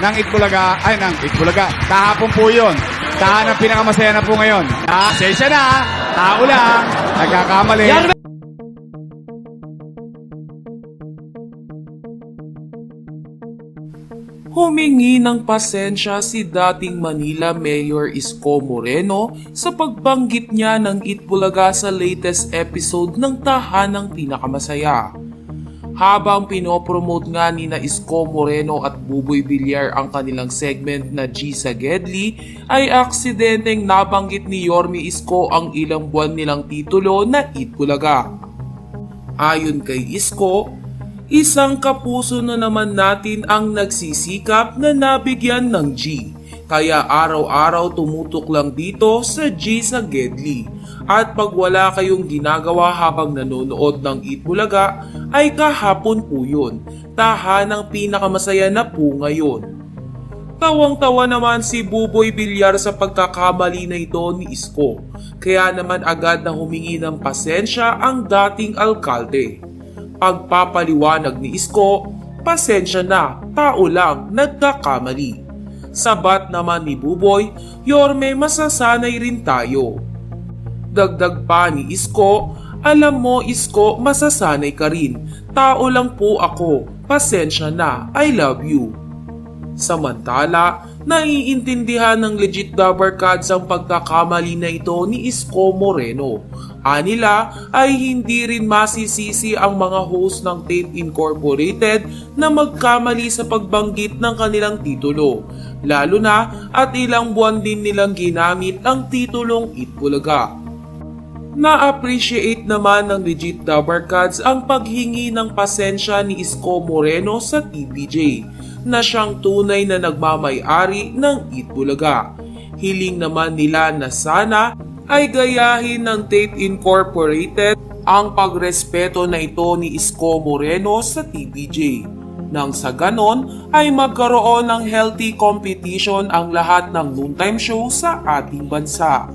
ng Itbulaga, ay ng Itbulaga, kahapon po yun. Tahan ang pinakamasaya na po ngayon. Ah, na, tao lang, nagkakamali. Humingi ng pasensya si dating Manila Mayor Isko Moreno sa pagbanggit niya ng Itbulaga sa latest episode ng Tahanang Pinakamasaya. Habang pinopromote nga ni na Isko Moreno at Buboy Villar ang kanilang segment na G sa Gedli, ay aksidenteng nabanggit ni Yormi Isko ang ilang buwan nilang titulo na Itbulaga. Ayon kay Isko, isang kapuso na naman natin ang nagsisikap na nabigyan ng G. Kaya araw-araw tumutok lang dito sa G sa Gedli. At pag wala kayong ginagawa habang nanonood ng Eat Bulaga, ay kahapon po yun. Tahanang pinakamasaya na po ngayon. Tawang-tawa naman si Buboy Villar sa pagkakamali na ito ni Isko. Kaya naman agad na humingi ng pasensya ang dating alkalde. Pagpapaliwanag ni Isko, pasensya na, tao lang, nagkakamali. Sabat naman ni Buboy, Yorme masasanay rin tayo. Dagdag pa ni Isko, alam mo Isko, masasanay ka rin. Tao lang po ako, pasensya na, I love you. Samantala, naiintindihan ng legit Dabber Cards ang pagkakamali na ito ni Isko Moreno. Anila ay hindi rin masisisi ang mga host ng Tape Incorporated na magkamali sa pagbanggit ng kanilang titulo. Lalo na at ilang buwan din nilang ginamit ang titulong Itbulaga. Na-appreciate naman ng legit Dabber Cards ang paghingi ng pasensya ni Isko Moreno sa TVJ na siyang tunay na nagmamay-ari ng Itbulaga. Hiling naman nila na sana ay gayahin ng Tape Incorporated ang pagrespeto na ito ni Isko Moreno sa TVJ. Nang sa ganon ay magkaroon ng healthy competition ang lahat ng noontime show sa ating bansa.